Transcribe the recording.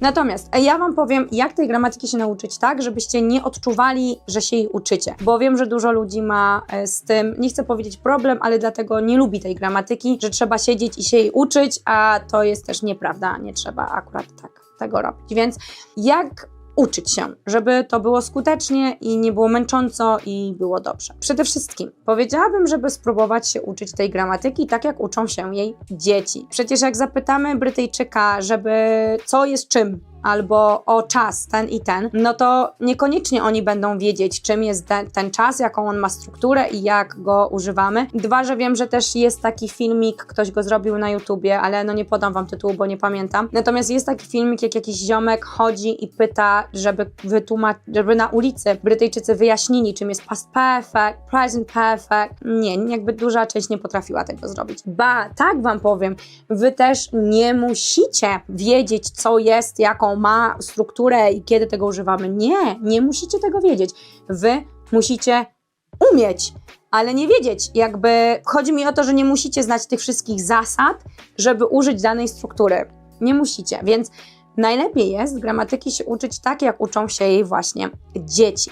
Natomiast e, ja Wam powiem, jak tej gramatyki się nauczyć tak, żebyście nie odczuwali, że się jej uczycie. Bo wiem, że dużo ludzi ma e, z tym, nie chcę powiedzieć problem, ale dlatego nie lubi tej gramatyki, że trzeba siedzieć i się jej uczyć, a to jest też nieprawda. Nie trzeba akurat tak tego robić. Więc jak uczyć się, żeby to było skutecznie i nie było męcząco i było dobrze. Przede wszystkim powiedziałabym, żeby spróbować się uczyć tej gramatyki tak, jak uczą się jej dzieci. Przecież jak zapytamy Brytyjczyka, żeby co jest czym, albo o czas ten i ten, no to niekoniecznie oni będą wiedzieć, czym jest ten, czas, jaką on ma strukturę i jak go używamy. Dwa, że wiem, że też jest taki filmik, ktoś go zrobił na YouTubie, ale no nie podam wam tytułu, bo nie pamiętam. Natomiast jest taki filmik, jak jakiś ziomek chodzi i pyta, żeby wytłumaczyć, żeby na ulicy Brytyjczycy wyjaśnili, czym jest past perfect, present perfect. Nie, jakby duża część nie potrafiła tego zrobić. Ba, tak wam powiem, wy też nie musicie wiedzieć, co jest, ma strukturę i kiedy tego używamy. Nie, nie musicie tego wiedzieć. Wy musicie umieć, ale nie wiedzieć. Jakby chodzi mi o to, że nie musicie znać tych wszystkich zasad, żeby użyć danej struktury. Nie musicie, więc najlepiej jest gramatyki się uczyć tak, jak uczą się jej właśnie dzieci.